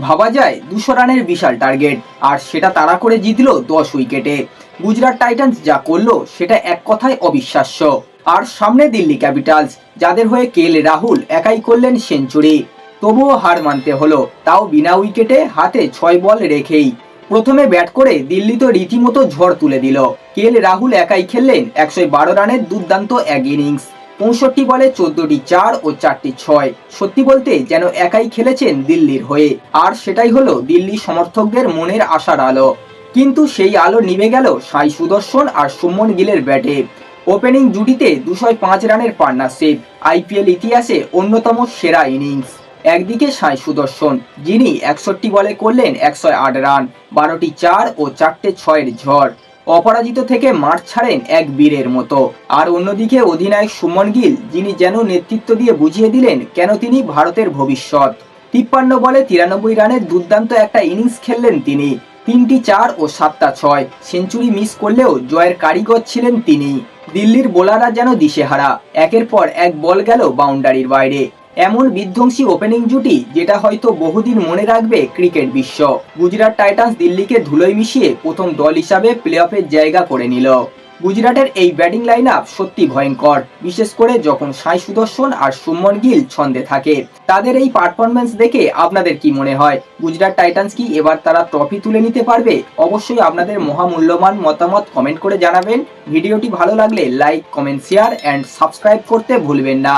ভাবা যায় দুশো রানের বিশাল টার্গেট। আর সেটা তাড়া করে জিতল দশ উইকেটে। গুজরাট টাইটান্স যা করল, সেটা এক কথায় অবিশ্বাস্য। আর সামনে দিল্লি ক্যাপিটালস, যাদের হয়ে কেল রাহুল একাই করলেন সেঞ্চুরি। তবুও হার মানতে হলো, তাও বিনা উইকেটে হাতে ছয় বল রেখেই। প্রথমে ব্যাট করে দিল্লি তো রীতিমতো ঝড় তুলে দিল। কেল রাহুল একাই খেললেন একশো বারো রানের দুর্দান্ত এক ইনিংস। পঁয়ষট্টি বলে চোদ্দটি চার ও চারটি ছয়। সত্যি বলতে যেন একাই খেলেছেন দিল্লির হয়ে। আর সেটাই হলো দিল্লি সমর্থকদের মনের আশার আলো। কিন্তু সেই আলো নিভে গেল সাই সুদর্শন আর সুমন গিলের ব্যাটে। ওপেনিং জুটিতে দুশো পাঁচ রানের পার্টনারশিপ আইপিএল ইতিহাসে অন্যতম সেরা ইনিংস। একদিকে সাই সুদর্শন, যিনি একষট্টি বলে করলেন একশো আট রান, বারোটি চার ও চারটে ছয়ের ঝড়। অপরাজিত থেকে মাঠ ছাড়েন এক বীরের মতো। আর অন্যদিকে অধিনায়ক সুমন গিল, যিনি যেন নেতৃত্ব দিয়ে বুঝিয়ে দিলেন কেন তিনি ভারতের ভবিষ্যৎ। তিপ্পান্ন বলে তিরানব্বই রানের দুর্দান্ত একটা ইনিংস খেললেন তিনি। তিনটি চার ও সাতটা ছয়, সেঞ্চুরি মিস করলেও জয়ের কারিগর ছিলেন তিনি। দিল্লির বোলাররা যেন দিশেহারা, একের পর এক বল গেল বাউন্ডারির বাইরে। এমন বিধ্বংসী ওপেনিং জুটি যেটা হয়তো বহুদিন মনে রাখবে ক্রিকেট বিশ্ব। গুজরাট টাইটান্স দিল্লিকে ধুলোয় মিশিয়ে প্রথম দল হিসাবে প্লে অফের জায়গা করে নিল। গুজরাটের এই ব্যাটিং লাইন আপ সত্যি ভয়ঙ্কর, বিশেষ করে যখন সাই সুদর্শন আর সুমন গিল ছন্দে থাকে। তাদের এই পারফরমেন্স দেখে আপনাদের কি মনে হয়? গুজরাট টাইটান্স কি এবার তারা ট্রফি তুলে নিতে পারবে? অবশ্যই আপনাদের মহামূল্যবান মতামত কমেন্ট করে জানাবেন। ভিডিওটি ভালো লাগলে like comment share and subscribe করতে ভুলবেন না।